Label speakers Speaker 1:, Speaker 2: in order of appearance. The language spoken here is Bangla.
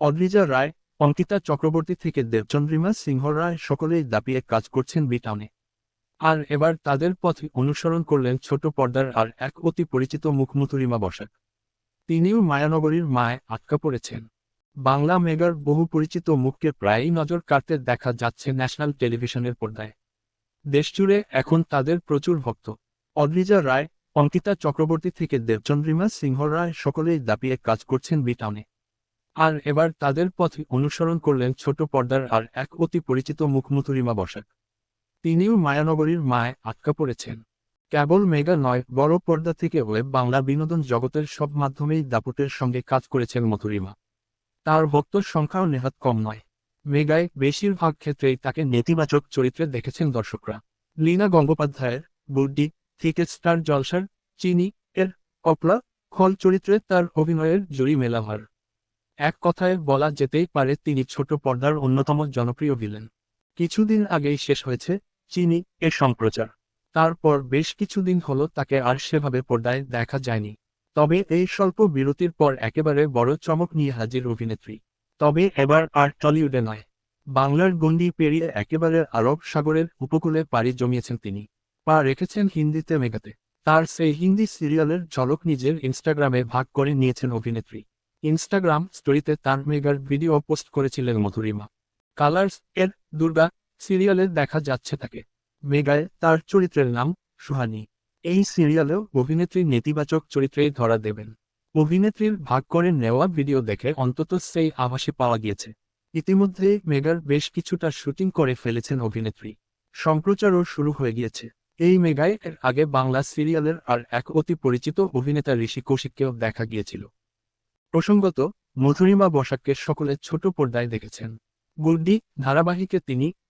Speaker 1: অদ্রিজা রায়, অঙ্কিতা চক্রবর্তী থেকে দেবচন্দ্রিমা সিংহ রায় সকলেই দাপিয়ে কাজ করছেন বিটাউনে। আর এবার তাদের পথে অনুসরণ করলেন ছোট পর্দার আর এক অতি পরিচিত মুখ মুতুরিমা বসাক। তিনিও মায়ানগরীর মায় আটকা পড়েছেন। বাংলা মেগার বহু পরিচিত মুখকে প্রায়ই নজর কাড়তে দেখা যাচ্ছে ন্যাশনাল টেলিভিশনের পর্দায়। দেশজুড়ে এখন তাদের প্রচুর ভক্ত। অদ্রিজা রায়, অঙ্কিতা চক্রবর্তী থেকে দেবচন্দ্রিমা সিংহ রায় সকলেই দাপিয়ে কাজ করছেন বিটাউনে। আর এবার তাদের পথে অনুসরণ করলেন ছোট পর্দার আর এক অতি পরিচিত মুখ মুতুরিমা বসাক। তিনিও মায়ানগরীর মায় আটকা পড়েছেন। কেবল মেগা নয়, বড় পর্দা থেকে ওয়েব বাংলা বিনোদন জগতের সব মাধ্যমেই দাপুটের সঙ্গে কাজ করেছেন মথুরিমা। তার ভক্তর সংখ্যাও নেহাত কম নয়। মেগায় বেশিরভাগ ক্ষেত্রেই তাকে নেতিবাচক চরিত্রে দেখেছেন দর্শকরা। লীনা গঙ্গোপাধ্যায়ের বুড্ডি, থেকে স্টার জলসার, চিনি, এর কপলা খল চরিত্রে তার অভিনয়ের জুড়ি মেলাভার। এক কথায় বলা যেতেই পারে তিনি ছোট পর্দার অন্যতম জনপ্রিয় ভিলেন। কিছুদিন আগেই শেষ হয়েছে চিনি এর সম্প্রচার। তারপর বেশ কিছুদিন হলো তাকে আর সেভাবে পর্দায় দেখা যায়নি। তবে এই স্বল্প বিরতির পর একেবারে বড় চমক নিয়ে হাজির অভিনেত্রী। তবে এবার আর টলিউডে নয়। বাংলার গণ্ডি পেরিয়ে একেবারে আরব সাগরের উপকূলে পাড়ি জমিয়েছেন তিনি। পা রেখেছেন হিন্দিতে মেঘাতে। তার সেই হিন্দি সিরিয়ালের ঝলক নিজের ইনস্টাগ্রামে ভাগ করে নিয়েছেন অভিনেত্রী। ইনস্টাগ্রাম স্টোরিতে তার মেগার ভিডিও পোস্ট করেছিলেন মধুরিমা। কালার্স এর দুর্গা সিরিয়ালে দেখা যাচ্ছে তাকে। মেগায় তার চরিত্রের নাম সুহানি। এই সিরিয়ালেও অভিনেত্রী নেতিবাচক চরিত্রেই ধরা দেবেন। অভিনেত্রীর ভাগ করে নেওয়া ভিডিও দেখে অন্তত সেই আভাসে পাওয়া গিয়েছে। ইতিমধ্যে মেগার বেশ কিছুটা শুটিং করে ফেলেছেন অভিনেত্রী। সম্প্রচারও শুরু হয়ে গিয়েছে। এই মেগায় এর আগে বাংলা সিরিয়ালের আর এক অতি পরিচিত অভিনেতা ঋষি কৌশিককেও দেখা গিয়েছিল। প্রসঙ্গত মধুরিমা বসাককে সকলে ছোট পর্দায় দেখেছেন। গুড্ডি ধারাবাহিকে তিনি